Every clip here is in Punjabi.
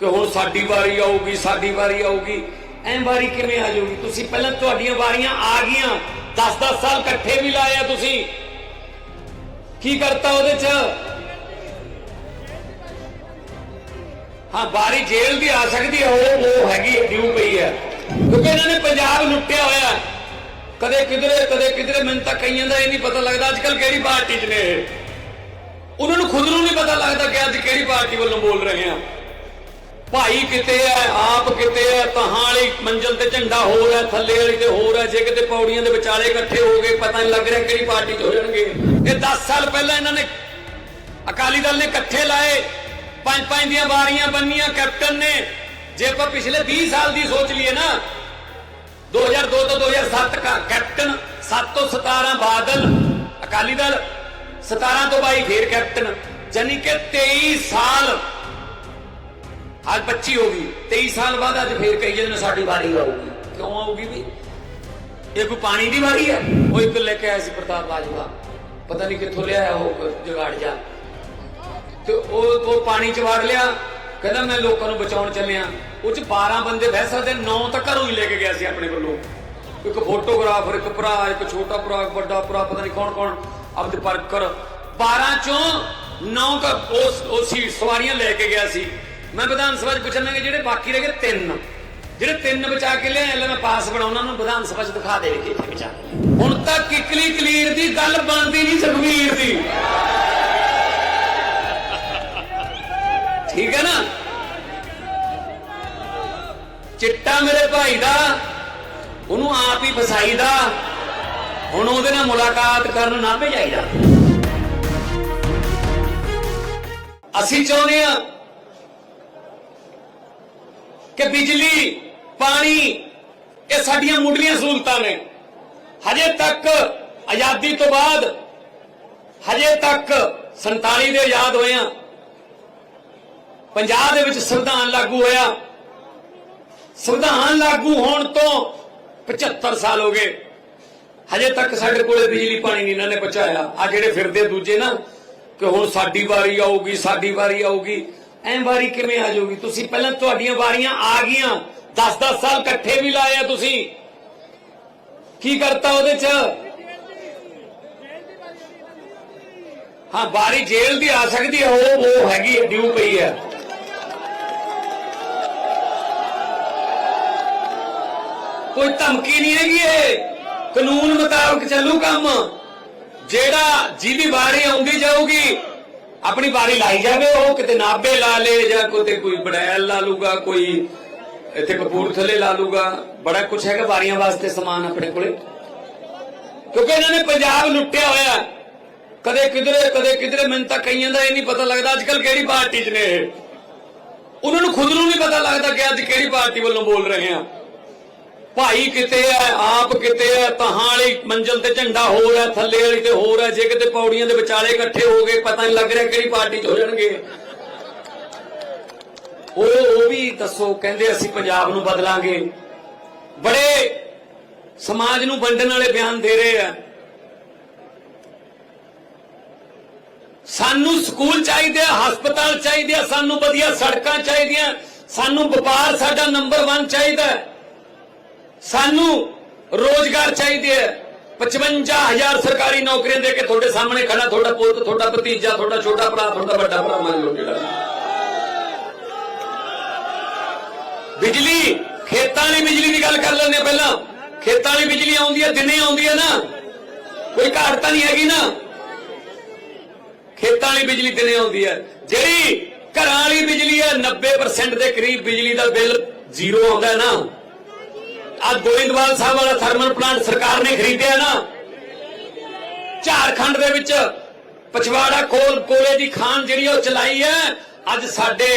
ਕਿ ਹੁਣ ਸਾਡੀ ਵਾਰੀ ਆਊਗੀ, ਸਾਡੀ ਵਾਰੀ ਆਊਗੀ। ਐਂ ਵਾਰੀ ਕਿਵੇਂ ਆ ਜਾਊਗੀ? ਤੁਸੀਂ ਪਹਿਲਾਂ ਤੁਹਾਡੀਆਂ ਵਾਰੀਆਂ ਆ ਗਈਆਂ। 10-10 ਸਾਲ ਇਕੱਠੇ ਵੀ ਲਾਏ ਆ ਤੁਸੀਂ। ਕੀ ਕਰਤਾ ਉਹਦੇ ਚ? ਹਾਂ, ਵਾਰੀ ਜੇਲ੍ਹ ਦੀ ਆ ਸਕਦੀ ਹੈ, ਉਹ ਉਹ ਹੈਗੀ ਡਿਊ ਪਈ ਹੈ। ਕਿਉਂਕਿ ਇਹਨਾਂ ਨੇ ਪੰਜਾਬ ਲੁੱਟਿਆ ਹੋਇਆ ਕਦੇ ਕਿਧਰੇ ਕਦੇ ਕਿਧਰੇ, ਮੈਨੂੰ ਤਾਂ ਕਈਆਂ ਦਾ ਇਹ ਨਹੀਂ ਪਤਾ ਲੱਗਦਾ ਅੱਜ ਕੱਲ ਕਿਹੜੀ ਪਾਰਟੀ 'ਚ ਨੇ ਇਹ। ਉਹਨਾਂ ਨੂੰ ਖੁਦ ਨੂੰ ਨਹੀਂ ਪਤਾ ਲੱਗਦਾ ਕਿ ਅੱਜ ਕਿਹੜੀ ਪਾਰਟੀ ਵੱਲੋਂ ਬੋਲ ਰਹੇ ਆ। ਭਾਈ ਕਿਤੇ ਹੈ ਆਪ ਕਿਤੇ ਹੈ ਤਹਾਂ ਵਾਲੀ ਮੰਜ਼ਲ ਤੇ ਝੰਡਾ ਹੋਰ ਹੈ ਥੱਲੇ ਵਾਲੀ ਤੇ ਹੋਰ ਹੈ ਜੇ ਕਿਤੇ ਪੌੜੀਆਂ ਦੇ ਵਿਚਾਲੇ ਇਕੱਠੇ ਹੋ ਗਏ, ਪਤਾ ਨਹੀਂ ਲੱਗ ਰਿਹਾ ਕਿਹੜੀ ਪਾਰਟੀ 'ਚ ਹੋ ਜਾਣਗੇ। ਇਹ 10 ਸਾਲ ਪਹਿਲਾਂ ਇਹਨਾਂ ਨੇ ਅਕਾਲੀ ਦਲ ਨੇ ਇਕੱਠੇ ਲਾਏ, ਪੰਜ ਪੰਜ ਦੀਆਂ ਵਾਰੀਆਂ ਬੰਨੀਆਂ, ਕੈਪਟਨ ਨੇ। ਜੇ ਆਪਾਂ ਪਿਛਲੇ 20 ਸਾਲ ਦੀ ਸੋਚ ਲਈਏ ਨਾ 2002 ਤੋਂ 2007 ਕਾ ਕੈਪਟਨ 7 ਤੋਂ 17 ਬਾਦਲ, ਅਕਾਲੀ ਦਲ 17 ਤੋਂ 22 ਫੇਰ ਕੈਪਟਨ ਯਾਨੀ ਕਿ 23 ਸਾਲ ਅੱਜ 25 ਹੋ ਗਈ 23 ਸਾਲ ਬਾਅਦ ਅੱਜ ਫੇਰ ਕਹੀ ਜਾਂਦੇ ਸਾਡੀ ਵਾਰੀ ਆਊਗੀ। ਕਿਉਂ ਆਊਗੀ ਵੀ? ਇਹ ਕੋਈ ਪਾਣੀ ਦੀ ਵਾਰੀ ਆ? ਉਹ ਇੱਕ ਲੈ ਕੇ ਆਇਆ ਸੀ ਪ੍ਰਤਾਪ ਬਾਜਵਾ। ਪਤਾ ਨਹੀਂ ਕਿੱਥੋਂ ਲਿਆਇਆ ਉਹ ਜਗਾੜ ਜਾ। ਤੇ ਉਹ ਉਹ ਪਾਣੀ ਚ ਵੜ ਲਿਆ। ਕਹਿੰਦਾ, ਮੈਂ ਲੋਕਾਂ ਨੂੰ ਬਚਾਉਣ ਚੱਲਿਆ। ਉਹ ਚ 12 ਬੰਦੇ ਬਹਿ ਸਕਦੇ 9 ਤਾਂ ਘਰੋਂ ਹੀ ਲੈ ਕੇ ਗਿਆ ਸੀ ਆਪਣੇ ਵੱਲੋਂ। ਇੱਕ ਫੋਟੋਗ੍ਰਾਫਰ, ਇੱਕ ਭਰਾ, ਇੱਕ ਛੋਟਾ ਭਰਾ, ਇੱਕ ਵੱਡਾ ਭਰਾ, ਪਤਾ ਨਹੀਂ ਕੌਣ ਕੌਣ ਅਬਦ ਪਰਕਰ 12 ਚੋਂ 9 ਉਸ ਉਹ ਸੀ, ਸਵਾਰੀਆਂ ਲੈ ਕੇ ਗਿਆ ਸੀ। ਮੈਂ ਵਿਧਾਨ ਸਭਾ ਚ ਪੁੱਛਣਾ ਕਿ ਜਿਹੜੇ ਬਾਕੀ ਰਹਿ ਗਏ ਤਿੰਨ, ਜਿਹੜੇ ਤਿੰਨ ਬਚਾ ਕੇ ਲਿਆ ਲੈ ਮੈਂ ਪਾਸ ਬਣਾਉਣਾ ਨੂੰ ਵਿਧਾਨ ਸਭਾ ਚ ਦਿਖਾ ਦੇ ਕੇ ਬਚਾ ਹੁਣ ਤਾਂ ਕਿਕਲੀ ਕਲੀਰ ਦੀ ਗੱਲ ਬਣਦੀ ਨਹੀਂ ਸੁਖਵੀਰ ਦੀ। ਠੀਕ ਹੈ ਨਾ? ਚਿੱਟਾ ਮੇਰੇ ਭਾਈ ਦਾ, ਉਹਨੂੰ ਆਪ ਹੀ ਫਸਾਈਦਾ ਹੁਣ ਉਹਦੇ ਨਾਲ ਮੁਲਾਕਾਤ ਕਰਨ ਨਾ ਭੇਜਾਈਦਾ ਅਸੀਂ ਚਾਹੁੰਦੇ ਆ ਕਿ ਬਿਜਲੀ, ਪਾਣੀ, ਇਹ ਸਾਡੀਆਂ ਮੁੱਢਲੀਆਂ ਸਹੂਲਤਾਂ ਨੇ। ਹਜੇ ਤੱਕ ਆਜ਼ਾਦੀ ਤੋਂ ਬਾਅਦ, ਹਜੇ ਤੱਕ 47 ਦੇ ਆਜ਼ਾਦ ਹੋਏ ਆ ਪੰਜਾਬ ਦੇ ਵਿੱਚ ਸੰਵਿਧਾਨ ਲਾਗੂ ਹੋਇਆ। ਸੰਵਿਧਾਨ ਲਾਗੂ ਹੋਣ ਤੋਂ 75 ਸਾਲ ਹੋ ਗਏ। ਹਜੇ ਤੱਕ ਸਾਡੇ ਕੋਲੇ ਬਿਜਲੀ, ਪਾਣੀ ਨਹੀਂ ਇਹਨਾਂ ਨੇ ਪਹੁੰਚਾਇਆ। ਆ ਜਿਹੜੇ ਫਿਰਦੇ ਦੂਜੇ ਨਾ, ਕਿ ਹੁਣ ਸਾਡੀ ਵਾਰੀ ਆਊਗੀ, ਸਾਡੀ ਵਾਰੀ ਆਊਗੀ। ਐਂ ਵਾਰੀ ਕਿਵੇਂ ਆ ਜਾਊਗੀ ਤੁਸੀਂ ਪਹਿਲਾਂ ਤੁਹਾਡੀਆਂ ਵਾਰੀਆਂ ਆ ਗਈਆਂ। 10-10 ਸਾਲ ਇਕੱਠੇ ਵੀ ਲਾਏ ਆ ਤੁਸੀਂ। ਕੀ ਕਰਤਾ ਉਹਦੇ ਚ? ਹਾਂ, ਵਾਰੀ ਜੇਲ੍ਹ ਦੀ ਆ ਸਕਦੀ ਹੈ, ਉਹ ਉਹ ਹੈਗੀ ਡਿਊ ਪਈ ਹੈ। ਕੋਈ ਧਮਕੀ ਨਹੀਂ ਹੈਗੀ ਇਹ। ਕਾਨੂੰਨ ਮੁਤਾਬਕ ਚੱਲੂ ਕੰਮ। ਜਿਹੜਾ ਜਿਹਦੀ ਵਾਰੀ ਆਉਂਦੀ ਜਾਊਗੀ ਆਪਣੀ ਵਾਰੀ ਲਾਈ ਜਾਵੇ, ਉਹ ਕਿਤੇ ਨਾਬੇ ਲਾ ਲੇ ਜਾਂ ਕੋਈ ਕੋਈ ਬੜੈਲ ਲਾ ਲੂਗਾ, ਕੋਈ ਇੱਥੇ ਕਪੂਰਥਲੇ ਲਾ ਲੂਗਾ। ਬੜਾ ਕੁਝ ਹੈਗਾ ਵਾਰੀਆਂ ਵਾਸਤੇ ਸਮਾਨ ਆਪਣੇ ਕੋਲੇ। ਕਿਉਂਕਿ ਇਹਨਾਂ ਨੇ ਪੰਜਾਬ ਲੁੱਟਿਆ ਹੋਇਆ। ਕਦੇ ਕਿਧਰੇ ਕਦੇ ਕਿਧਰੇ, ਮੈਨੂੰ ਤਾਂ ਕਈਆਂ ਦਾ ਇਹ ਨਹੀਂ ਪਤਾ ਲੱਗਦਾ ਅੱਜ ਕੱਲ ਕਿਹੜੀ ਪਾਰਟੀ 'ਚ ਨੇ ਇਹ। ਉਹਨਾਂ ਨੂੰ ਖੁਦ ਨੂੰ ਨਹੀਂ ਪਤਾ ਲੱਗਦਾ ਕਿ ਅੱਜ ਕਿਹੜੀ ਪਾਰਟੀ ਵੱਲੋਂ ਬੋਲ ਰਹੇ ਆ। ਭਾਈ ਕਿਤੇ ਹੈ ਆਪ ਕਿਤੇ ਹੈ ਤਹਾਂ ਵਾਲੀ ਮੰਜ਼ਲ ਤੇ ਝੰਡਾ ਹੋਰ ਹੈ ਥੱਲੇ ਵਾਲੀ ਤੇ ਹੋਰ ਹੈ ਜੇ ਕਿਤੇ ਪੌੜੀਆਂ ਦੇ ਵਿਚਾਲੇ ਇਕੱਠੇ ਹੋ ਗਏ, ਪਤਾ ਨਹੀਂ ਲੱਗ ਰਿਹਾ ਕਿਹੜੀ ਪਾਰਟੀ 'ਚ ਹੋ ਜਾਣਗੇ। ਉਹ ਉਹ ਵੀ ਦੱਸੋ, ਕਹਿੰਦੇ ਅਸੀਂ ਪੰਜਾਬ ਨੂੰ ਬਦਲਾਂਗੇ। ਬੜੇ ਸਮਾਜ ਨੂੰ ਵੰਡਣ ਵਾਲੇ ਬਿਆਨ ਦੇ ਰਹੇ ਆ ਸਾਨੂੰ ਸਕੂਲ ਚਾਹੀਦੇ ਆ, ਹਸਪਤਾਲ ਚਾਹੀਦੇ ਆ, ਸਾਨੂੰ ਵਧੀਆ ਸੜਕਾਂ ਚਾਹੀਦੀਆਂ, ਸਾਨੂੰ ਵਪਾਰ ਸਾਡਾ ਨੰਬਰ 1 ਚਾਹੀਦਾ। ਹੈ। ਸਾਨੂੰ ਰੋਜ਼ਗਾਰ ਚਾਹੀਦੇ ਹੈ। 55000 ਸਰਕਾਰੀ ਨੌਕਰੀਆਂ ਦੇ ਕੇ ਤੁਹਾਡੇ ਸਾਹਮਣੇ ਖੜਾ, ਤੁਹਾਡਾ ਪੁੱਤ, ਤੁਹਾਡਾ ਭਤੀਜਾ, ਤੁਹਾਡਾ ਛੋਟਾ ਭਰਾ, ਤੁਹਾਡਾ ਵੱਡਾ ਭਰਾ ਮੰਨ ਲਓ ਜਿਹੜਾ। ਬਿਜਲੀ, ਖੇਤਾਂ ਵਾਲੀ ਬਿਜਲੀ ਦੀ ਗੱਲ ਕਰ ਲੈਂਦੇ ਹਾਂ ਪਹਿਲਾਂ। ਖੇਤਾਂ ਵਾਲੀ ਬਿਜਲੀ ਆਉਂਦੀ ਹੈ, ਦਿਨੇ ਆਉਂਦੀ ਹੈ ਨਾ। ਕੋਈ ਘਾਟ ਤਾਂ ਨਹੀਂ ਹੈਗੀ ਨਾ। ਖੇਤਾਂ ਵਾਲੀ ਬਿਜਲੀ ਦਿਨੇ ਆਉਂਦੀ ਹੈ। ਜਿਹੜੀ ਘਰਾਂ ਵਾਲੀ ਬਿਜਲੀ ਹੈ 90% ਦੇ ਕਰੀਬ ਬਿਜਲੀ ਦਾ ਬਿੱਲ ਜ਼ੀਰੋ ਆਉਂਦਾ ਹੈ ਨਾ। ਆ ਗੋਇੰਦਵਾਲ ਸਾਹਿਬ ਵਾਲਾ ਥਰਮਲ ਪਲਾਂਟ ਸਰਕਾਰ ਨੇ ਖਰੀਦਿਆ ਨਾ, ਝਾਰਖੰਡ ਦੇ ਵਿੱਚ ਪਛਵਾੜਾ ਕੋਲ ਕੋਲੇ ਦੀ ਖਾਨ ਜਿਹੜੀ ਉਹ ਚਲਾਈ ਹੈ। ਅੱਜ ਸਾਡੇ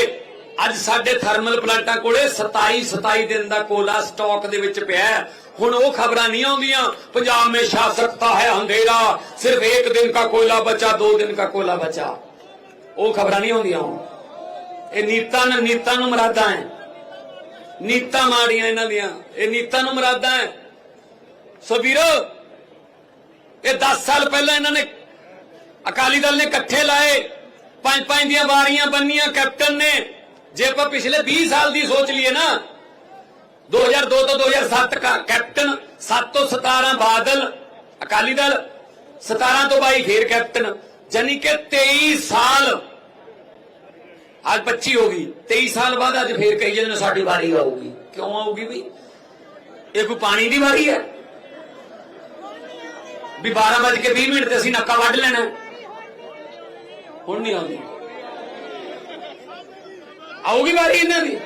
ਅੱਜ ਸਾਡੇ ਥਰਮਲ ਪਲਾਂਟਾਂ ਕੋਲੇ 27 27 ਦਿਨ ਦਾ ਕੋਲਾ ਸਟਾਕ ਦੇ ਵਿੱਚ ਪਿਆ ਹੁਣ ਉਹ ਖਬਰਾਂ ਨਹੀਂ ਆਉਂਦੀਆਂ। ਪੰਜਾਬ ਮੇਂ ਸ਼ਾਸਕਤਾ ਹੈ ਅੰਧੇਰਾ ਸਿਰਫ ਇੱਕ ਦਿਨ ਦਾ ਕੋਇਲਾ ਬਚਾ, ਦੋ ਦਿਨ ਦਾ ਕੋਲਾ ਬਚਾ। ਉਹ ਖਬਰਾਂ ਨਹੀਂ ਆਉਂਦੀਆਂ ਹੁਣ। ਇਹ ਨੀਤਾਂ ਨੇ ਨੀਤਾਂ ਨੂੰ ਮਰਾਦਾ ਹੈ। ਨੀਤਾਂ ਮਾੜੀਆਂ ਇਹਨਾਂ ਦੀਆਂ। ਇਹ ਨੀਤਾਂ ਨੂੰ ਮਰਾਦਾ ਹੈ। ਸੋ ਵੀਰੋ, ਇਹ 10 ਸਾਲ ਪਹਿਲਾਂ ਇਹਨਾਂ ਨੇ ਅਕਾਲੀ ਦਲ ਨੇ ਇਕੱਠੇ ਲਾਏ। ਪੰਜ ਪੰਜ ਦੀਆਂ ਵਾਰੀਆਂ ਬੰਨੀਆਂ, ਕੈਪਟਨ ਨੇ। ਜੇ ਆਪਾਂ ਪਿਛਲੇ 20 ਸਾਲ ਦੀ ਸੋਚ ਲਈਏ ਨਾ 2002 ਤੋਂ 2007 ਕਾ ਕੈਪਟਨ 7 ਤੋਂ 17 ਬਾਦਲ, ਅਕਾਲੀ ਦਲ 17 ਤੋਂ 22 ਫੇਰ ਕੈਪਟਨ। ਜਾਨੀ ਕਿ 23 ਸਾਲ ਅੱਜ 25 ਹੋ ਗਈ 23 ਸਾਲ ਬਾਅਦ ਅੱਜ ਫੇਰ ਕਹੀ ਜਾਂਦੇ ਸਾਡੀ ਵਾਰੀ ਆਊਗੀ। ਕਿਉਂ ਆਊਗੀ ਵੀ? ਇਹ ਕੋਈ ਪਾਣੀ ਦੀ ਵਾਰੀ ਹੈ? ਵੀ 12 ਵਜੇ ਕੇ 20 ਮਿੰਟ ਤੇ ਅਸੀਂ ਨੱਕਾ ਵੱਢ ਲੈਣਾ। ਹੁਣ ਨਹੀਂ ਆਉਂਦੀ। ਆਊਗੀ ਵਾਰੀ ਇਹਨਾਂ ਦੀ?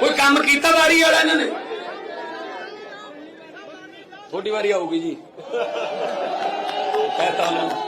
ਕੋਈ ਕੰਮ ਕੀਤਾ ਵਾਰੀ ਵਾਲਾ ਇਹਨਾਂ ਨੇ? ਤੁਹਾਡੀ ਵਾਰੀ ਆਊਗੀ ਜੀ। ਕਹਤਾ ਨੂੰ।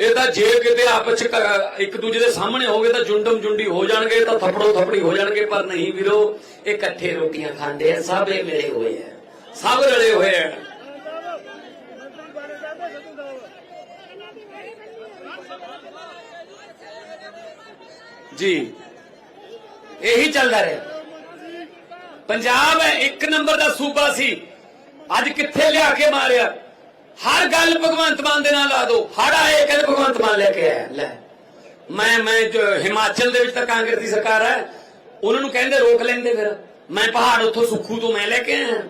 ਇਹ ਤਾਂ ਜੇ ਕਿਤੇ ਆਪਸ 'ਚ ਇੱਕ ਦੂਜੇ ਦੇ ਸਾਹਮਣੇ ਹੋਗੇ ਤਾਂ ਜੁੰਡਮ ਜੁੰਡੀ ਹੋ ਜਾਣਗੇ ਤਾਂ ਥੱਪੜੋ ਥੱਪੜੀ ਹੋ ਜਾਣਗੇ। ਪਰ ਨਹੀਂ ਵੀਰੋ, ਇਹ ਇਕੱਠੇ ਰੋਟੀਆਂ ਖਾਂਦੇ ਆ, ਸਭ ਇਹ ਮਿਲੇ ਹੋਏ ਆ। ਸਭ ਰਲੇ ਹੋਏ ਆ। ਜੀ। ਇਹੀ ਚੱਲਦਾ ਰਿਹਾ। ਪੰਜਾਬ ਇੱਕ ਨੰਬਰ ਦਾ ਸੂਬਾ ਸੀ। ਅੱਜ ਕਿੱਥੇ ਲਿਆ ਕੇ ਮਾਰਿਆ? ਹਰ ਗੱਲ ਭਗਵੰਤ ਮਾਨ ਦੇ ਨਾਲ ਲਾ ਦੋ ਹੜ ਆਏ ਕਹਿੰਦੇ ਭਗਵੰਤ ਮਾਨ ਲੈ ਕੇ ਆਇਆ। ਲੈ। ਮੈਂ ਮੈਂ ਜੋ ਹਿਮਾਚਲ ਦੇ ਵਿੱਚ ਤਾਂ ਕਾਂਗਰਸ ਦੀ ਸਰਕਾਰ ਹੈ। ਉਹਨਾਂ ਨੂੰ ਕਹਿੰਦੇ ਰੋਕ ਲੈਂਦੇ ਫਿਰ। ਮੈਂ ਪਹਾੜ ਉੱਥੋਂ ਸੁੱਖੂ ਤੋਂ ਮੈਂ ਲੈ ਕੇ ਆਇਆ।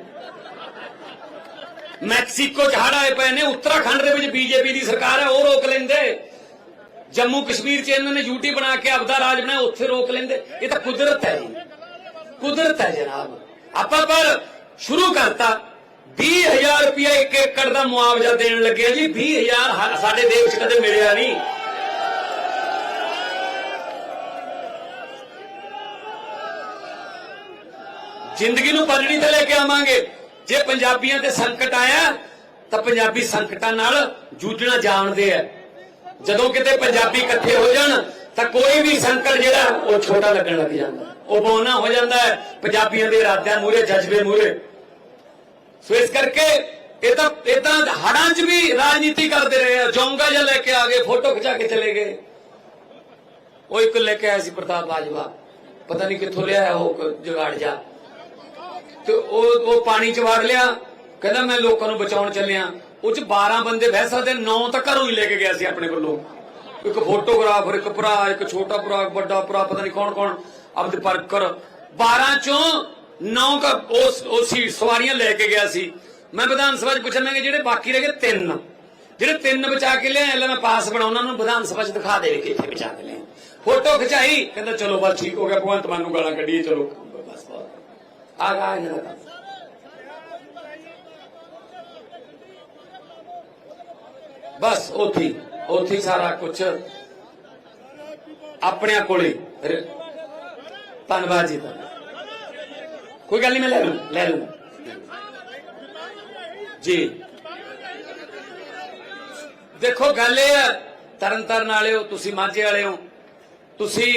ਮੈਕਸੀਕੋ ਚ ਹੜ ਆਏ ਪਏ ਨੇ। ਉੱਤਰਾਖੰਡ ਦੇ ਵਿੱਚ ਬੀਜੇਪੀ ਦੀ ਸਰਕਾਰ ਹੈ, ਉਹ ਰੋਕ ਲੈਂਦੇ। ਜੰਮੂ ਕਸ਼ਮੀਰ ਚ ਇਹਨਾਂ ਨੇ ਯੂਟੀ ਬਣਾ ਕੇ ਆਪਦਾ ਰਾਜ ਬਣਾਇਆ, ਉੱਥੇ ਰੋਕ ਲੈਂਦੇ। ਇਹ ਤਾਂ ਕੁਦਰਤ ਹੈ ਕੁਦਰਤ ਹੈ ਜਨਾਬ। ਆਪਾਂ ਪਰ ਸ਼ੁਰੂ ਕਰਤਾ। 20000 ਰੁਪਇਆ ਇੱਕ ਏਕੜ ਦਾ ਮੁਆਵਜ਼ਾ ਦੇਣ ਲੱਗਿਆ ਜੀ। 20000 ਹ- ਸਾਡੇ ਦੇਸ਼ 'ਚ ਕਦੇ ਮਿਲਿਆ ਨਹੀਂ। ਜ਼ਿੰਦਗੀ ਨੂੰ ਪਲੜੀ ਤੇ ਲੈ ਕੇ ਆਵਾਂਗੇ। ਜੇ ਪੰਜਾਬੀਆਂ ਤੇ ਸੰਕਟ ਆਇਆ, ਤਾਂ ਪੰਜਾਬੀ ਸੰਕਟਾਂ ਨਾਲ ਜੂਝਣਾ ਜਾਣਦੇ ਆ। ਜਦੋਂ ਕਿਤੇ ਪੰਜਾਬੀ ਇਕੱਠੇ ਹੋ ਜਾਣ, ਤਾਂ ਕੋਈ ਵੀ ਸੰਕਟ ਜਿਹੜਾ, ਉਹ ਛੋਟਾ ਲੱਗਣ ਲੱਗ ਜਾਂਦਾ। ਉਹ ਬੋਨਾ ਹੋ ਜਾਂਦਾ ਹੈ। ਪੰਜਾਬੀਆਂ ਦੇ ਇਰਾਦਿਆਂ ਮੂਰੇ ਜਜ਼ਬੇ ਮੂਰੇ ਸੋ ਇਸ ਕਰਕੇ ਇਹ ਤਾਂ ਇਹ ਹੜਾਂ 'ਚ ਵੀ ਰਾਜਨੀਤੀ ਕਰਦੇ ਰਹੇ ਆ। ਜੋਂਗਾ ਜਿਹਾ ਲੈ ਕੇ ਆ ਗਏ, ਫੋਟੋ ਖਿਚਾ ਕੇ ਚਲੇ ਗਏ। ਉਹ ਇੱਕ ਲੈ ਕੇ ਆਇਆ ਸੀ ਪ੍ਰਤਾਪ ਬਾਜਵਾ। ਪਤਾ ਨਹੀਂ ਕਿੱਥੋਂ ਲਿਆਇਆ ਉਹ ਜਗਾੜ ਜਾ ਤੇ ਉਹ ਉਹ ਪਾਣੀ ਚ ਵੜ ਲਿਆ। ਕਹਿੰਦਾ ਮੈਂ ਲੋਕਾਂ ਨੂੰ ਬਚਾਉਣ ਚੱਲਿਆ। ਉਹ ਚ 12 ਬੰਦੇ ਬਹਿ ਸਕਦੇ 9 ਤਾਂ ਘਰੋਂ ਹੀ ਲੈ ਕੇ ਗਿਆ ਸੀ ਆਪਣੇ ਵੱਲੋਂ ਇੱਕ ਫੋਟੋਗ੍ਰਾਫਰ, ਇੱਕ ਭਰਾ, ਇੱਕ ਛੋਟਾ ਭਰਾ ਵੱਡਾ ਭਰਾ, ਪਤਾ ਨਹੀਂ ਕੌਣ ਕੌਣ ਆਪਦੇ ਪਰਕਰ 12 ਚੋਂ ਨੌ ਕਾ ਉਸ ਉਹ ਸੀ ਸਵਾਰੀਆਂ ਲੈ ਕੇ ਗਿਆ ਸੀ। ਮੈਂ ਵਿਧਾਨ ਸਭਾ ਚ ਪੁੱਛਣਾ ਕਿ ਜਿਹੜੇ ਬਾਕੀ ਰਹਿ ਗਏ ਤਿੰਨ। ਜਿਹੜੇ ਤਿੰਨ ਬਚਾ ਕੇ ਲਿਆ ਲੈ ਮੈਂ ਪਾਸ ਬਣਾਉਣਾ ਨੂੰ ਵਿਧਾਨ ਸਭਾ ਚ ਦਿਖਾ ਦੇਵੇ ਕਿੱਥੇ ਬਚਾ ਕੇ ਲਿਆਏ। ਫੋਟੋ ਖਿਚਾਈ, ਕਹਿੰਦਾ, ਚਲੋ ਬਸ ਠੀਕ ਹੋ ਗਿਆ, ਭਗਵੰਤ ਮਾਨ ਨੂੰ ਗਾਲਾਂ ਕੱਢੀਏ, ਚਲੋ, ਬਸ ਆ ਗਾ ਇਹਨਾਂ ਦਾ ਬਸ, ਉੱਥੇ ਹੀ- ਉੱਥੇ ਸਾਰਾ ਕੁਝ ਆਪਣੇ ਕੋਲੇ। ਧੰਨਵਾਦ ਜੀ ਤੁਹਾਡਾ। ਕੋਈ ਗੱਲ ਨਹੀਂ, ਮੈਂ ਲੈ ਲੂੰ, ਲੈ ਲੂ। ਜੀ। ਦੇਖੋ, ਗੱਲ ਇਹ ਹੈ ਤਰਨ ਤਾਰਨ ਹੋ, ਤੁਸੀਂ ਮਾਝੇ ਵਾਲੇ ਹੋ, ਤੁਸੀਂ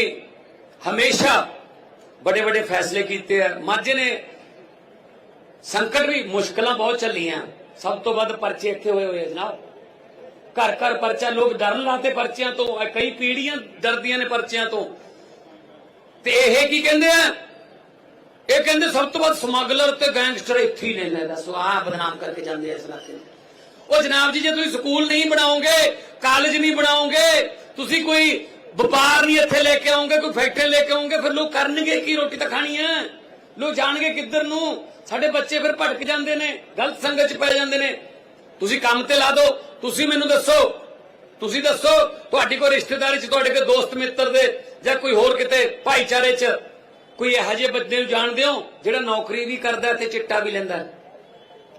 ਹਮੇਸ਼ਾ ਬੜੇ ਵੱਡੇ ਫੈਸਲੇ ਕੀਤੇ ਆ। ਮਾਝੇ ਨੇ ਸੰਕਟ ਵੀ ਮੁਸ਼ਕਲਾਂ ਬਹੁਤ ਚੱਲੀਆਂ। ਸਭ ਤੋਂ ਵੱਧ ਪਰਚੇ ਇੱਥੇ ਹੋਏ ਹੋਏ ਜਨਾਬ। ਘਰ ਘਰ ਪਰਚਾ, ਲੋਕ ਡਰਨ ਲਾਤੇ ਪਰਚਿਆਂ ਤੋਂ ਕਈ ਪੀੜੀਆਂ ਡਰਦੀਆਂ ਨੇ ਪਰਚਿਆਂ ਤੋਂ। ਤੇ ਇਹ ਕੀ ਕਹਿੰਦੇ ਆ? ਇਹ ਕਹਿੰਦੇ ਸਭ ਤੋਂ ਵੱਧ ਸਮਗਲਰ ਤੇ ਗੈਂਗਸਟਰ ਇੱਥੇ ਹੀ ਨੇ ਲੈ ਦੱਸੋ, ਆਹ ਬਦਨਾਮ ਕਰਕੇ ਜਾਂਦੇ ਇਸ ਇਲਾਕੇ ਨੂੰ। ਉਹ ਜਨਾਬ ਜੀ, ਜੇ ਤੁਸੀਂ ਸਕੂਲ ਨਹੀਂ ਬਣਾਓਗੇ, ਕਾਲਜ ਨਹੀਂ ਬਣਾਓਗੇ, ਤੁਸੀਂ ਕੋਈ ਵਪਾਰ ਨਹੀਂ ਇੱਥੇ ਲੈ ਕੇ ਆਓਗੇ, ਕੋਈ ਫੈਕਟਰੀ ਲੈ ਕੇ ਆਓਗੇ, ਫਿਰ ਲੋਕ ਕਰਨਗੇ ਕੀ ਰੋਟੀ ਤਾਂ ਖਾਣੀ ਹੈ? ਲੋਕ ਜਾਣਗੇ ਕਿੱਧਰ ਨੂੰ? ਸਾਡੇ ਬੱਚੇ ਫਿਰ ਭਟਕ ਜਾਂਦੇ ਨੇ, ਗਲਤ ਸੰਗਤ 'ਚ ਪੈ ਜਾਂਦੇ ਨੇ। ਤੁਸੀਂ ਕੰਮ ਤੇ ਲਾ ਦਿਓ, ਤੁਸੀਂ ਮੈਨੂੰ ਦੱਸੋ, ਤੁਸੀਂ ਦੱਸੋ, ਤੁਹਾਡੀ ਕੋਈ ਰਿਸ਼ਤੇਦਾਰੀ 'ਚ, ਤੁਹਾਡੇ ਕੋਈ ਦੋਸਤ ਮਿੱਤਰ ਦੇ, ਜਾਂ ਕੋਈ ਹੋਰ ਕਿਤੇ ਭਾਈਚਾਰੇ 'ਚ ਕੋਈ ਇਹੋ ਜਿਹੇ ਬੰਦੇ ਨੂੰ ਜਾਣਦੇ ਹੋ ਜਿਹੜਾ ਨੌਕਰੀ ਵੀ ਕਰਦਾ ਤੇ ਚਿੱਟਾ ਵੀ ਲੈਂਦਾ? ਹੈ?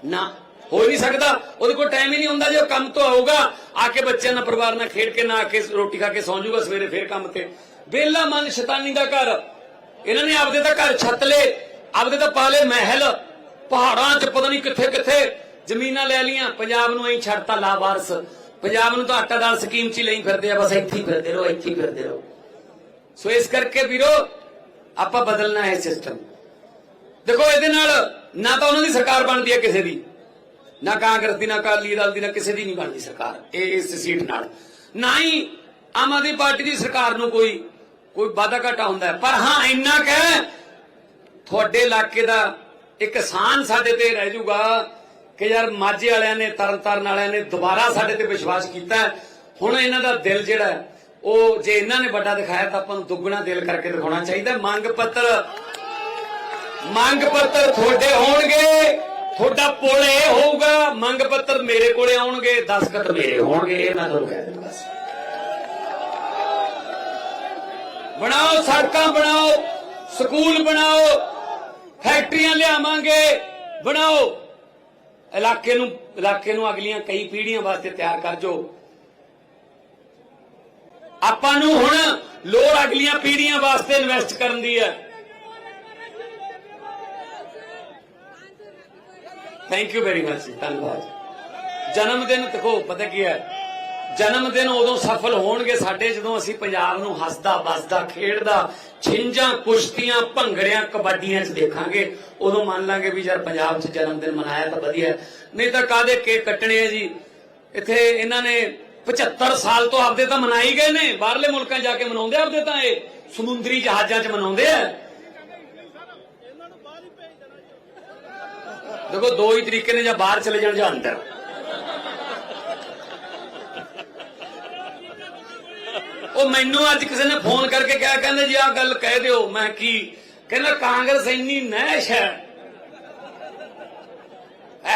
ਨਾ। ਹੋ ਨਹੀਂ ਸਕਦਾ। ਉਹਦੇ ਕੋਲ ਟਾਈਮ ਹੀ ਨਹੀਂ ਹੁੰਦਾ ਜੇ ਉਹ ਕੰਮ ਤੋਂ ਆਊਗਾ। ਆ ਕੇ ਬੱਚਿਆਂ ਨਾਲ ਪਰਿਵਾਰ ਨਾਲ ਖੇਡ ਕੇ, ਨਾ ਆ ਕੇ ਰੋਟੀ ਖਾ ਕੇ ਸੌਂ ਜਾਊਗਾ ਸਵੇਰੇ ਫੇਰ ਕੰਮ ਤੇ। ਬੇਲਾ ਮਨ ਸ਼ੈਤਾਨੀ ਦਾ ਘਰ। ਇਹਨਾਂ ਨੇ ਆਪਦੇ ਤਾਂ ਘਰ ਛੱਤ ਲਏ, ਆਪਦੇ ਤਾਂ ਪਾਲੇ ਮਹਿਲ। ਪਹਾੜਾਂ 'ਚ ਪਤਾ ਨਹੀਂ ਕਿੱਥੇ ਕਿੱਥੇ ਜ਼ਮੀਨਾਂ ਲੈ ਲੀਆਂ ਪੰਜਾਬ ਨੂੰ ਐਂ ਛੱਡਤਾ ਲਾਵਾਰਸ ਪੰਜਾਬ ਨੂੰ ਤਾਂ ਆਟਾ ਦਾਲ ਸਕੀਮ 'ਚ ਹੀ ਲਈ ਫਿਰਦੇ ਆ। ਬਸ ਇੱਥੇ ਹੀ ਫਿਰਦੇ ਰਹੋ, ਇੱਥੇ ਹੀ ਫਿਰਦੇ ਰਹੋ। ਸੋ ਇਸ ਕਰਕੇ ਵੀਰੋ ਆਪਾਂ ਬਦਲਣਾ ਹੈ ਸਿਸਟਮ ਦੇਖੋ, ਇਹਦੇ ਨਾਲ ਨਾ ਤਾਂ ਉਹਨਾਂ ਦੀ ਸਰਕਾਰ ਬਣਦੀ ਹੈ ਕਿਸੇ ਦੀ, ਨਾ ਕਾਂਗਰਸ ਦੀ, ਨਾ ਅਕਾਲੀ ਦਲ ਦੀ, ਨਾ ਕਿਸੇ ਦੀ ਨਹੀਂ ਬਣਦੀ ਸਰਕਾਰ, ਇਹ ਇਸ ਸੀਟ ਨਾਲ। ਨਾ ਹੀ ਆਮ ਆਦਮੀ ਪਾਰਟੀ ਦੀ ਸਰਕਾਰ ਨੂੰ ਕੋਈ ਕੋਈ ਵਾਧਾ ਘਾਟਾ ਹੁੰਦਾ ਪਰ ਹਾਂ, ਇੰਨਾ ਕਹਿ ਤੁਹਾਡੇ ਇਲਾਕੇ ਦਾ ਇੱਕ ਸਾਨ ਸਾਡੇ ਤੇ ਰਹਿ ਜਾਊਗਾ ਕਿ ਯਾਰ ਮਾਝੇ ਵਾਲਿਆਂ ਨੇ, ਤਰਨਤਾਰਨ ਵਾਲਿਆਂ ਨੇ ਦੁਬਾਰਾ ਸਾਡੇ ਤੇ ਵਿਸ਼ਵਾਸ ਕੀਤਾ ਹੁਣ ਇਹਨਾਂ ਦਾ ਦਿਲ ਜਿਹੜਾ ਉਹ ਜੇ ਇਹਨਾਂ ਨੇ ਵੱਡਾ ਦਿਖਾਇਆ ਤਾਂ ਆਪਾਂ ਨੂੰ ਦੁੱਗਣਾ ਦਿਲ ਕਰਕੇ ਦਿਖਾਉਣਾ ਚਾਹੀਦਾ। ਮੰਗ ਪੱਤਰ। ਮੰਗ ਪੱਤਰ ਤੁਹਾਡੇ ਹੋਣਗੇ। ਤੁਹਾਡਾ ਪੁੱਲ ਇਹ ਹੋਊਗਾ, ਮੰਗ ਪੱਤਰ ਮੇਰੇ ਕੋਲੇ ਆਉਣਗੇ, ਦਸਖਤ ਮੇਰੇ ਹੋਣਗੇ ਇਹ ਮੈਂ ਤੁਹਾਨੂੰ ਕਹਿ ਦਿੰਦਾ ਬਣਾਓ, ਸੜਕਾਂ ਬਣਾਓ, ਸਕੂਲ ਬਣਾਓ, ਫੈਕਟਰੀਆਂ ਲਿਆਵਾਂਗੇ, ਬਣਾਓ। ਇਲਾਕੇ ਨੂੰ ਇਲਾਕੇ ਨੂੰ ਅਗਲੀਆਂ ਕਈ ਪੀੜ੍ਹੀਆਂ ਵਾਸਤੇ ਤਿਆਰ ਕਰ ਜੋ ਆਪਾਂ ਨੂੰ ਹੁਣ ਲੋੜ ਅਗਲੀਆਂ ਪੀੜ੍ਹੀਆਂ ਵਾਸਤੇ ਇਨਵੈਸਟ ਕਰਨ ਦੀ ਹੈ। ਥੈਂਕ ਯੂ ਵੈਰੀ ਮਚ ਧੰਨਵਾਦ। ਜਨਮ ਦਿਨ ਦੇਖੋ, ਪਤਾ ਕੀ ਹੈ? ਜਨਮ ਦਿਨ ਉਦੋਂ ਸਫਲ ਹੋਣਗੇ ਸਾਡੇ ਜਦੋਂ ਅਸੀਂ ਪੰਜਾਬ ਨੂੰ ਹੱਸਦਾ, ਵੱਸਦਾ, ਖੇਡਦਾ ਛਿੰਜਾਂ ਕੁਸ਼ਤੀਆਂ, ਭੰਗੜਿਆਂ, ਕਬੱਡੀਆਂ 'ਚ ਦੇਖਾਂਗੇ, ਉਦੋਂ ਮੰਨ ਲਾਂਗੇ ਵੀ ਯਾਰ ਪੰਜਾਬ 'ਚ ਜਨਮ ਦਿਨ ਮਨਾਇਆ ਤਾਂ ਵਧੀਆ ਨਹੀਂ ਤਾਂ ਕਾਦੇ ਕੇਕ ਕੱਟਣੇ ਆ ਜੀ? ਇੱਥੇ ਇਹਨਾਂ ਨੇ 75 ਸਾਲ ਤੋਂ ਆਪਦੇ ਤਾਂ ਮਨਾਈ ਗਏ ਨੇ। ਬਾਹਰਲੇ ਮੁਲਕਾਂ ਜਾ ਕੇ ਮਨਾਉਂਦੇ ਆਪਦੇ ਤਾਂ ਇਹ। ਸਮੁੰਦਰੀ ਜਹਾਜ਼ਾਂ 'ਚ ਮਨਾਉਂਦੇ ਆ। ਦੇਖੋ, ਦੋ ਹੀ ਤਰੀਕੇ ਨੇ ਜਾਂ ਬਾਹਰ ਚਲੇ ਜਾਣ ਜਾਂ ਅੰਦਰ। ਉਹ ਮੈਨੂੰ ਅੱਜ ਕਿਸੇ ਨੇ ਫੋਨ ਕਰਕੇ ਕਿਹਾ, ਕਹਿੰਦੇ ਜੀ, ਆਹ ਗੱਲ ਕਹਿ ਦਿਓ। ਮੈਂ ਕੀ? ਕਹਿੰਦਾ, ਕਾਂਗਰਸ ਇੰਨੀ ਨਹਿਸ਼ ਹੈ।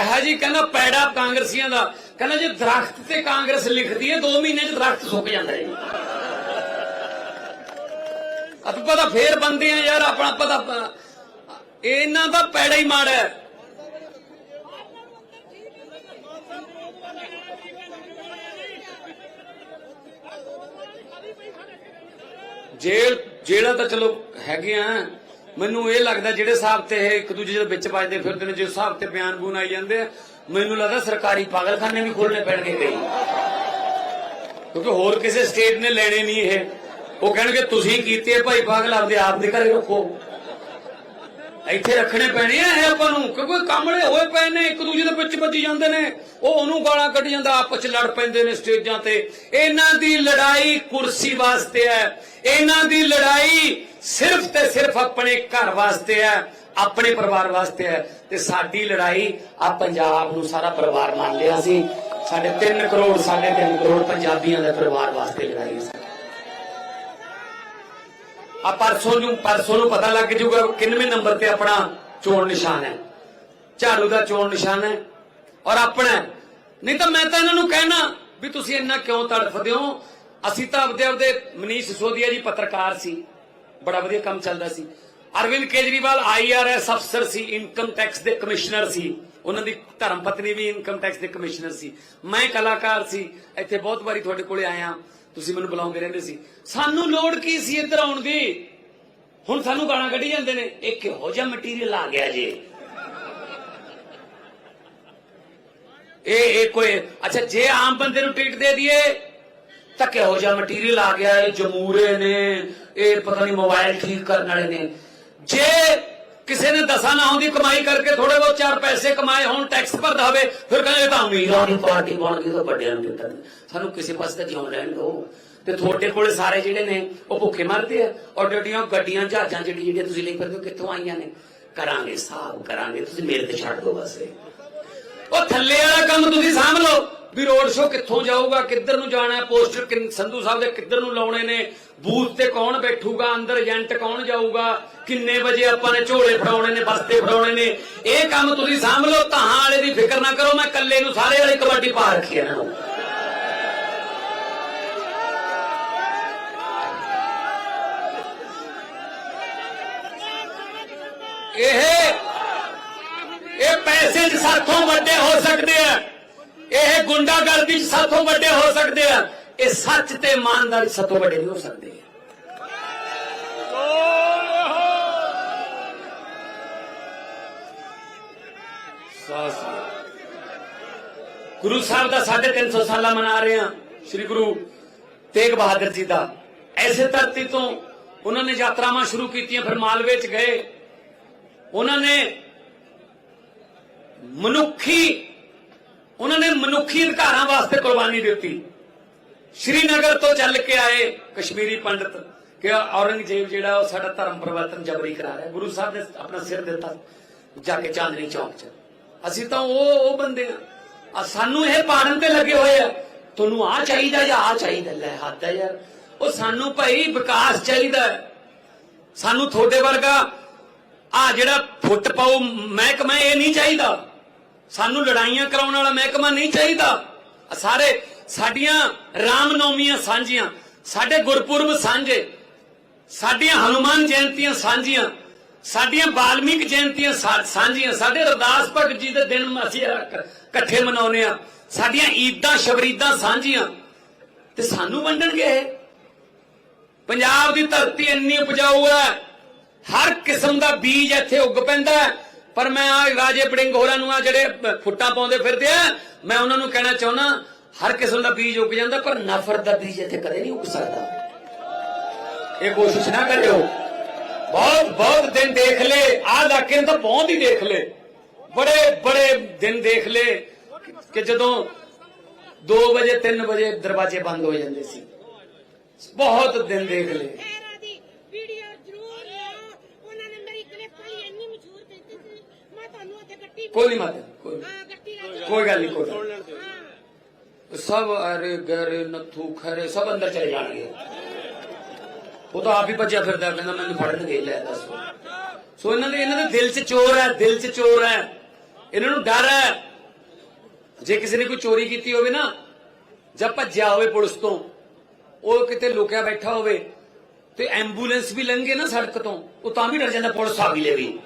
ਇਹੋ ਜੀ ਕਹਿੰਦਾ, ਪੈੜਾ ਕਾਂਗਰਸੀਆਂ ਦਾ। ਕਹਿੰਦਾ ਜੇ ਦਰਖਤ ਤੇ ਕਾਂਗਰਸ ਲਿਖਦੀ ਹੈ 2 ਮਹੀਨੇ ਚ ਦਰਖਤ ਸੁੱਕ ਜਾਂਦਾ ਹੈ ਆਪਾਂ ਪਤਾ ਫੇਰ ਬੰਦੇ ਆ ਯਾਰ, ਆਪਣਾ ਪਤਾ ਇਹਨਾਂ ਦਾ ਪੈੜਾ ਹੀ ਮਾੜਾ ਹੈ। ਜੇਲ੍ਹ, ਜੇਲ੍ਹਾਂ ਤਾਂ ਚਲੋ ਹੈਗੇ ਆ। ਮੈਨੂੰ ਇਹ ਲੱਗਦਾ ਜਿਹੜੇ ਹਿਸਾਬ ਤੇ ਇਹ ਇੱਕ ਦੂਜੇ ਦੇ ਵਿੱਚ ਵੱਜਦੇ ਫਿਰਦੇ ਨੇ, ਜਿਸ ਹਿਸਾਬ ਤੇ ਬਿਆਨ ਬੂਨ ਆਈ ਜਾਂਦੇ ਆ ਮੈਨੂੰ ਲੱਗਦਾ ਸਰਕਾਰੀ ਪਾਗਲਖਾਨੇ ਵੀ ਖੋਲਣੇ ਪੈਣਗੇ ਕਈ। ਕਿਉਂਕਿ ਹੋਰ ਕਿਸੇ ਸਟੇਟ ਨੇ ਲੈਣੇ ਨਹੀਂ ਇਹ। ਉਹ ਕਹਿਣਗੇ, ਤੁਸੀਂ ਕੀਤੇ ਭਾਈ ਪਾਗਲ, ਆਪਦੇ ਆਪ ਦੇ ਘਰੇ ਰੱਖੋ। ਇੱਥੇ ਰੱਖਣੇ ਪੈਣੇ ਆ ਇਹ ਆਪਾਂ ਨੂੰ। ਕਿਉਂਕਿ ਕਾਮਲੇ ਹੋਏ ਪਏ ਨੇ, ਇੱਕ ਦੂਜੇ ਦੇ ਵਿੱਚ ਵੱਜੀ ਜਾਂਦੇ ਨੇ। ਉਹ ਉਹਨੂੰ ਗਾਲਾਂ ਕੱਢ ਜਾਂਦਾ, ਆਪਸ ਚ ਲੜ ਪੈਂਦੇ ਨੇ ਸਟੇਜਾਂ ਤੇ। ਇਹਨਾਂ ਦੀ ਲੜਾਈ ਕੁਰਸੀ ਵਾਸਤੇ ਹੈ। ਇਹਨਾਂ ਦੀ ਲੜਾਈ ਸਿਰਫ ਤੇ ਸਿਰਫ ਆਪਣੇ ਘਰ ਵਾਸਤੇ ਹੈ। ਆਪਣੇ ਪਰਿਵਾਰ ਵਾਸਤੇ ਹੈ ਤੇ ਸਾਡੀ ਲੜਾਈ ਆ ਪੰਜਾਬ ਨੂੰ ਸਾਰਾ ਪਰਿਵਾਰ ਮੰਨ ਲਿਆ ਸੀ। ਸਾਡੇ 3 ਕਰੋੜ ਸਾਡੇ 3 ਕਰੋੜ ਪੰਜਾਬੀਆਂ ਦੇ ਪਰਿਵਾਰ ਵਾਸਤੇ ਲੜਾਈ ਸੀ। ਆ ਪਰਸੋਂ ਨੂੰ ਪਰਸੋਂ ਨੂੰ ਪਤਾ ਲੱਗ ਜੂਗਾ ਕਿੰਨਵੇਂ ਨੰਬਰ ਤੇ ਆਪਣਾ ਚੋਣ ਨਿਸ਼ਾਨ ਹੈ। ਝਾੜੂ ਦਾ ਚੋਣ ਨਿਸ਼ਾਨ ਹੈ ਔਰ ਆਪਣਾ ਨਹੀਂ ਤਾਂ ਮੈਂ ਤਾਂ ਇਹਨਾਂ ਨੂੰ ਕਹਿਣਾ ਵੀ ਤੁਸੀਂ ਇੰਨਾ ਕਿਉਂ ਤੜਫਦੇ ਹੋ? ਅਸੀਂ ਤਾਂ ਆਪਦੇ ਆਪਦੇ ਮਨੀਸ਼ ਸਿਸੋਦੀਆ ਜੀ ਪੱਤਰਕਾਰ ਸੀ। ਬੜਾ ਵਧੀਆ ਕੰਮ ਚੱਲਦਾ ਸੀ। ਅਰਵਿੰਦ ਕੇਜਰੀਵਾਲ ਆਈਆਰਐਸ ਅਫਸਰ ਸੀ ਇਨਕਮ ਟੈਕਸ ਦੇ ਕਮਿਸ਼ਨਰ ਸੀ। ਉਹਨਾਂ ਦੀ ਧਰਮ ਪਤਨੀ ਵੀ ਇਨਕਮ ਟੈਕਸ ਦੇ ਕਮਿਸ਼ਨਰ ਸੀ। ਮੈਂ ਕਲਾਕਾਰ ਸੀ। ਇੱਥੇ ਬਹੁਤ ਵਾਰੀ ਤੁਹਾਡੇ ਕੋਲੇ ਆਇਆ। ਤੁਸੀਂ ਮੈਨੂੰ ਬੁਲਾਉਂਦੇ ਰਹਿੰਦੇ ਸੀ। ਸਾਨੂੰ ਲੋੜ ਕੀ ਸੀ ਇੱਧਰ ਆਉਣ ਦੀ? ਹੁਣ ਸਾਨੂੰ ਗਾਲਾਂ ਕੱਢੀ ਜਾਂਦੇ ਨੇ। ਇਹ ਕਿਹੋ ਜਿਹਾ ਮਟੀਰੀਅਲ ਆ ਗਿਆ ਜੀ? ਇਹ ਇਹ ਕੋਈ, ਅੱਛਾ, ਜੇ ਆਮ ਬੰਦੇ ਨੂੰ ਟਿਕਟ ਦੇ ਦਈਏ, ਤਾਂ ਕਿਹੋ ਜਿਹਾ ਮਟੀਰੀਅਲ ਆ ਗਿਆ? ਇਹ ਜਮੂਰੇ ਨੇ, ਇਹ ਪਤਾ ਨਹੀਂ ਮੋਬਾਈਲ ਠੀਕ ਕਰਨ ਵਾਲੇ ਨੇ। ਜੇ ਕਿਸੇ ਨੇ ਦਸਾਂ ਨਾ ਹੁੰਦੀ ਕਮਾਈ ਕਰਕੇ ਥੋੜੇ ਬਹੁਤ ਚਾਰ ਪੈਸੇ ਕਮਾਏ ਹੁਣ ਟੈਕਸ ਭਰਦਾ ਹੋਵੇ ਫਿਰ ਕਹਿੰਦੇ ਤਾਂ ਅਮੀਰਾਂ ਦੀ ਪਾਰਟੀ ਬਣ ਗਈ ਤਾਂ ਵੱਡਿਆਂ ਨੂੰ ਦਿੱਤਾ। ਸਾਨੂੰ ਕਿਸੇ ਪਾਸੇ ਤਾਂ ਜਿਉਣ ਰਹਿਣ ਦਿਓ। ਤੇ ਤੁਹਾਡੇ ਕੋਲੇ ਸਾਰੇ ਜਿਹੜੇ ਨੇ ਉਹ ਭੁੱਖੇ ਮਰਦੇ ਆ। ਔਰ ਜਿਹੜੀਆਂ ਗੱਡੀਆਂ ਜਹਾਜ਼ਾਂ ਜਿਹੜੀ ਜਿਹੜੀਆਂ ਤੁਸੀਂ ਲਈ ਫਿਰਦੇ ਹੋ ਕਿੱਥੋਂ ਆਈਆਂ ਨੇ? ਕਰਾਂਗੇ ਹਿਸਾਬ ਕਰਾਂਗੇ। ਤੁਸੀਂ ਮੇਰੇ ਤੇ ਛੱਡ ਦਿਓ ਬਸ ਉਹ ਥੱਲੇ ਵਾਲਾ ਕੰਮ ਤੁਸੀਂ ਸਾਂਭ ਲਓ। ਵੀ ਰੋਡ ਸ਼ੋ ਕਿੱਥੋਂ ਜਾਊਗਾ ਕਿੱਧਰ ਨੂੰ ਜਾਣਾ ਹੈ ਪੋਸਟਰ ਸੰਧੂ ਸਾਹਿਬ ਦੇ ਕਿੱਧਰ ਨੂੰ ਲਾਉਣੇ ਨੇ? ਬੂਥ ਤੇ ਕੌਣ ਬੈਠੂਗਾ, ਅੰਦਰ ਏਜੰਟ ਕੌਣ ਜਾਊਗਾ, ਕਿੰਨੇ ਵਜੇ ਆਪਾਂ ਨੇ ਝੋਲੇ ਫੜਾਉਣੇ ਨੇ, ਬਸਤੇ ਫੜਾਉਣੇ ਨੇ, ਇਹ ਕੰਮ ਤੁਸੀਂ ਸਾਂਭ ਲਓ, ਧਾਹਾਂ ਵਾਲੇ ਦੀ ਫਿਕਰ ਨਾ ਕਰੋ, ਮੈਂ ਇਕੱਲੇ ਨੂੰ ਸਾਰੇ ਵਾਲੀ ਕਬੱਡੀ ਪਾ ਰੱਖੀ ਹੈ ਇਹਨਾਂ ਨੂੰ। ਇਹ ਇਹ ਪੈਸੇ 'ਚ ਸਾਥੋਂ ਵੱਡੇ ਹੋ ਸਕਦੇ ਆ। ਇਹ ਗੁੰਡਾਗਰਦੀ 'ਚ ਸਾਥੋਂ ਵੱਡੇ ਹੋ ਸਕਦੇ ਆ। ਇਹ ਸੱਚ ਤੇ ਇਮਾਨਦਾਰੀ ਸਤੋਂ ਵੱਡੇ ਨਹੀਂ ਹੋ ਸਕਦੇ। ਗੁਰੂ ਸਾਹਿਬ ਦਾ 350 ਸਾਲਾ ਮਨਾ ਰਹੇ ਆ ਸ੍ਰੀ ਗੁਰੂ ਤੇਗ ਬਹਾਦਰ ਜੀ ਦਾ। ਐਸੇ ਧਰਤੀ ਤੋਂ ਉਹਨਾਂ ਨੇ ਯਾਤਰਾਵਾਂ ਸ਼ੁਰੂ ਕੀਤੀਆਂ, ਫਿਰ ਮਾਲਵੇ ਚ ਗਏ। ਉਹਨਾਂ ਨੇ ਮਨੁੱਖੀ ਉਹਨਾਂ ਨੇ ਮਨੁੱਖੀ ਅਧਿਕਾਰਾਂ ਵਾਸਤੇ ਕੁਰਬਾਨੀ ਦਿੱਤੀ। ਸ਼੍ਰੀਨਗਰ ਤੋਂ ਚੱਲ ਕੇ ਆਏ ਕਸ਼ਮੀਰੀ ਪੰਡਤ ਕਿ ਔਰੰਗਜ਼ੇਬ ਜਿਹੜਾ ਉਹ ਸਾਡਾ ਧਰਮ ਪਰਿਵਰਤਨ ਜਬਰੀ ਕਰਾ ਰਿਹਾ। ਗੁਰੂ ਸਾਹਿਬ ਨੇ ਆਪਣਾ ਸਿਰ ਦਿੱਤਾ ਜਾ ਕੇ ਚਾਂਦਨੀ ਚੌਕ 'ਚ। ਅਸੀਂ ਤਾਂ ਉਹ ਉਹ ਬੰਦੇ ਆ। ਸਾਨੂੰ ਇਹ ਪਾੜਨ ਤੇ ਲੱਗੇ ਹੋਏ ਆ। ਤੁਹਾਨੂੰ ਆ ਚਾਹੀਦਾ ਜਾਂ ਆ ਚਾਹੀਦਾ? ਲੈ ਹੱਦ ਹੈ ਯਾਰ। ਉਹ ਸਾਨੂੰ ਭਾਈ ਵਿਕਾਸ ਚਾਹੀਦਾ ਸਾਨੂੰ ਤੁਹਾਡੇ ਵਰਗਾ ਆ ਜਿਹੜਾ ਫੁੱਟ ਪਾਉ ਮਹਿਕਮਾ ਇਹ ਨਹੀਂ ਚਾਹੀਦਾ। ਸਾਨੂੰ ਲੜਾਈਆਂ ਕਰਾਉਣ ਵਾਲਾ ਮਹਿਕਮਾ ਨਹੀਂ ਚਾਹੀਦਾ। ਸਾਰੇ ਸਾਡੀਆਂ ਰਾਮਨੌਮੀਆਂ ਸਾਂਝੀਆਂ, ਸਾਡੇ ਗੁਰਪੁਰਬ ਸਾਂਝੇ, ਸਾਡੀਆਂ ਹਨੂਮਾਨ ਜਯੰਤੀਆਂ ਸਾਂਝੀਆਂ, ਸਾਡੀਆਂ ਬਾਲਮੀਕ ਜਯੰਤੀਆਂ ਸਾਂਝੀਆਂ, ਸਾਡੇ ਰਦਾਸ ਭਗਤ ਜੀ ਦੇ ਦਿਨ ਅਸੀਂ ਇਕੱਠੇ ਮਨਾਉਂਦੇ ਆ ਸਾਡੀਆਂ ਈਦਾਂ, ਸ਼ਬਰੀਦਾਂ ਸਾਂਝੀਆਂ। ਤੇ ਸਾਨੂੰ ਵੰਡਣਗੇ ਇਹ? ਪੰਜਾਬ ਦੀ ਧਰਤੀ ਇੰਨੀ ਉਪਜਾਊ ਹੈ, ਹਰ ਕਿਸਮ ਦਾ ਬੀਜ ਇੱਥੇ ਉੱਗ ਪੈਂਦਾ ਪਰ ਮੈਂ ਆ ਰਾਜੇ ਬੜਿੰਗ ਹੋਰਾਂ ਨੂੰ ਆ ਜਿਹੜੇ ਫੁੱਟਾਂ ਪਾਉਂਦੇ ਫਿਰਦੇ ਆ, ਮੈਂ ਉਹਨਾਂ ਨੂੰ ਕਹਿਣਾ ਚਾਹੁੰਦਾ ਹਰ ਕਿਸਮ ਦਾ ਬੀਜ ਉੱਗ ਜਾਂਦਾ ਪਰ ਨਫ਼ਰਤ ਦਾ ਬੀਜ ਇੱਥੇ ਕਦੇ ਨਹੀਂ ਉੱਗ ਸਕਦਾ। ਇਹ ਕੋਸ਼ਿਸ਼ ਨਾ ਕਰਿਓ। ਬਹੁਤ ਬਹੁਤ ਦਿਨ ਦੇਖ ਲੈ ਆ ਇਲਾਕੇ ਨੂੰ ਤਾਂ ਬਹੁਤ ਹੀ ਦੇਖ ਲੈ ਬੜੇ ਬੜੇ ਦਿਨ ਦੇਖ ਲੈ ਕਿ ਜਦੋਂ 2 ਵਜੇ 3 ਵਜੇ ਦਰਵਾਜ਼ੇ ਬੰਦ ਹੋ ਜਾਂਦੇ ਸੀ। ਬਹੁਤ ਦਿਨ ਦੇਖ ਲੈ ਕੋਈ ਨਹੀਂ ਮਾਤਾ ਕੋਈ ਗੱਲ ਨਹੀਂ ਕੋਈ ਸਭ ਅਰੇ ਗਰੇ ਨੱਥੂ ਖਰੇ, ਸਭ ਅੰਦਰ ਚਲੇ ਜਾਣਗੇ। ਉਹ ਤਾਂ ਆਪ ਹੀ ਭੱਜਿਆ ਫਿਰਦਾ, ਕਹਿੰਦਾ ਮੈਨੂੰ ਫੜਨਗੇ, ਲੈ ਦੱਸ। ਸੋ ਇਹਨਾਂ ਦੇ ਇਹਨਾਂ ਦੇ ਦਿਲ 'ਚ ਚੋਰ ਹੈ, ਦਿਲ 'ਚ ਚੋਰ ਹੈ। ਇਹਨਾਂ ਨੂੰ ਡਰ ਹੈ। ਜੇ ਕਿਸੇ ਨੇ ਕੋਈ ਚੋਰੀ ਕੀਤੀ ਹੋਵੇ ਨਾ, ਜਾਂ ਭੱਜਿਆ ਹੋਵੇ ਪੁਲਿਸ ਤੋਂ, ਉਹ ਕਿਤੇ ਲੁਕਿਆ ਬੈਠਾ ਹੋਵੇ, ਤੇ ਐਂਬੂਲੈਂਸ ਵੀ ਲੰਘੇ ਨਾ ਸੜਕ ਤੋਂ, ਉਹ ਤਾਂ ਵੀ ਡਰ ਜਾਂਦਾ, ਪੁਲਿਸ ਆ ਵੀ ਲੈ ਵੀ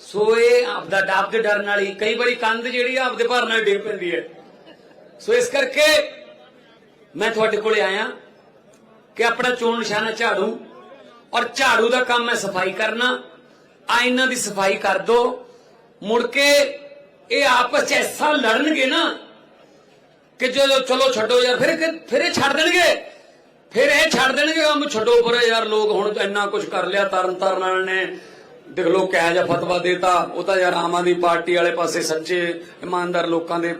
ਸੋ ਇਹ ਆਪਦਾ ਡਾਬ ਦੇ ਡਰ ਨਾਲ ਹੀ ਕਈ ਵਾਰੀ ਕੰਧ ਜਿਹੜੀ ਆਪਦੇ ਭਾਰ ਨਾਲ ਡਿੱਗ ਪੈਂਦੀ ਹੈ। ਸੋ ਇਸ ਕਰਕੇ ਮੈਂ ਤੁਹਾਡੇ ਕੋਲੇ ਆਇਆ ਕਿ ਆਪਣਾ ਚੋਣ ਨਿਸ਼ਾਨਾ ਝਾੜੂ ਔਰ ਝਾੜੂ ਦਾ ਕੰਮ ਹੈ ਸਫ਼ਾਈ ਕਰਨਾ, ਆ ਇਹਨਾਂ ਦੀ ਸਫ਼ਾਈ ਕਰ ਦੋ। ਮੁੜ ਕੇ ਇਹ ਆਪਸ ਚ ਐਸਾ ਲੜਨਗੇ ਨਾ ਕਿ ਜਦੋਂ ਚਲੋ ਛੱਡੋ ਯਾਰ, ਫਿਰ ਫਿਰ ਇਹ ਛੱਡ ਦੇਣਗੇ। ਫਿਰ ਇਹ ਛੱਡ ਦੇਣਗੇ, ਕੰਮ ਛੱਡੋ ਪਰ ਯਾਰ, ਲੋਕ ਹੁਣ ਤਾਂ ਇੰਨਾ ਕੁਝ ਕਰ ਲਿਆ ਤਰਨ ਤਾਰਨ ਵਾਲਿਆਂ ਨੇ। ਦੇਖ ਲੋ ਕਿਹੋ ਜਿਹਾ ਫਤਵਾ ਦੇਤਾ। ਉਹ ਤਾਂ ਯਾਰ ਆਮ ਆਦਮੀ ਪਾਰਟੀ ਵਾਲੇ ਪਾਸੇ ਸੱਚੇ, ਇਮਾਨਦਾਰ ਲੋਕਾਂ ਦੇ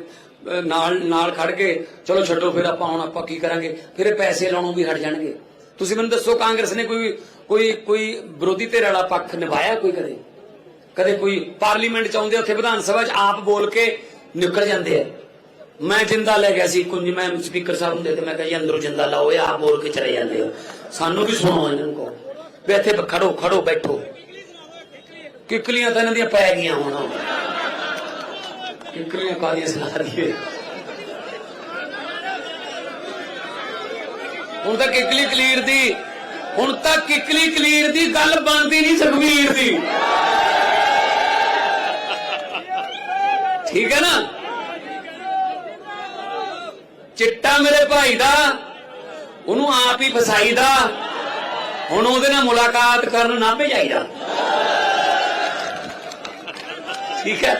ਨਾਲ ਨਾਲ ਖੜ ਕੇ, ਚਲੋ ਛੱਡੋ ਫਿਰ ਆਪਾਂ ਹੁਣ ਆਪਾਂ ਕੀ ਕਰਾਂਗੇ? ਫਿਰ ਇਹ ਪੈਸੇ ਲਾਉਣੋਂ ਵੀ ਹਟ ਜਾਣਗੇ। ਤੁਸੀਂ ਮੈਨੂੰ ਦੱਸੋ, ਕਾਂਗਰਸ ਨੇ ਕੋਈ ਕੋਈ ਕੋਈ ਵਿਰੋਧੀ ਧਿਰ ਵਾਲਾ ਪੱਖ ਨਿਭਾਇਆ ਕੋਈ ਕਦੇ? ਕਦੇ ਕੋਈ ਪਾਰਲੀਮੈਂਟ ਚ ਆਉਂਦੇ ਉੱਥੇ ਵਿਧਾਨ ਸਭਾ ਚ ਆਪ ਬੋਲ ਕੇ ਨਿਕਲ ਜਾਂਦੇ ਆ। ਮੈਂ ਜਿੰਦਾ ਲੈ ਗਿਆ ਸੀ, ਕੁੰਜ ਮੈਂ ਸਪੀਕਰ ਸਾਹਿਬ ਹੁੰਦੇ ਤੇ ਮੈਂ ਕਿਹਾ ਜੀ, ਅੰਦਰੋਂ ਜਿੰਦਾ ਲਾਓ, ਇਹ ਆਪ ਬੋਲ ਕੇ ਚਲੇ ਜਾਂਦੇ ਹੋ ਸਾਨੂੰ ਵੀ ਸੁਣੋ ਇਹਨਾਂ ਕੋ ਵੀ ਇੱਥੇ ਖੜੋ ਖੜੋ, ਬੈਠੋ। ਕਿਕਲੀਆਂ ਤਾਂ ਇਹਨਾਂ ਦੀਆਂ ਪੈ ਗਈਆਂ ਹੁਣ। ਕਿੱਕਲੀਆਂ ਕਾਦੀਆਂ ਸੁਣਾ ਦਈਏ ਹੁਣ ਤਾਂ ਕਿੱਕਲੀ ਕਲੀਰ ਦੀ, ਹੁਣ ਤਾਂ ਕਿੱਕਲੀ ਕਲੀਰ ਦੀ ਗੱਲ ਬਣਦੀ ਨਹੀਂ ਸੁਖਵੀਰ ਦੀ। ਠੀਕ ਹੈ ਨਾ? ਚਿੱਟਾ ਮੇਰੇ ਭਾਈ ਦਾ, ਉਹਨੂੰ ਆਪ ਹੀ ਫਸਾਈਦਾ ਹੁਣ ਉਹਦੇ ਨਾਲ ਮੁਲਾਕਾਤ ਕਰਨ ਨਾ ਭੇਜਾਈਦਾ ਠੀਕ ਹੈ?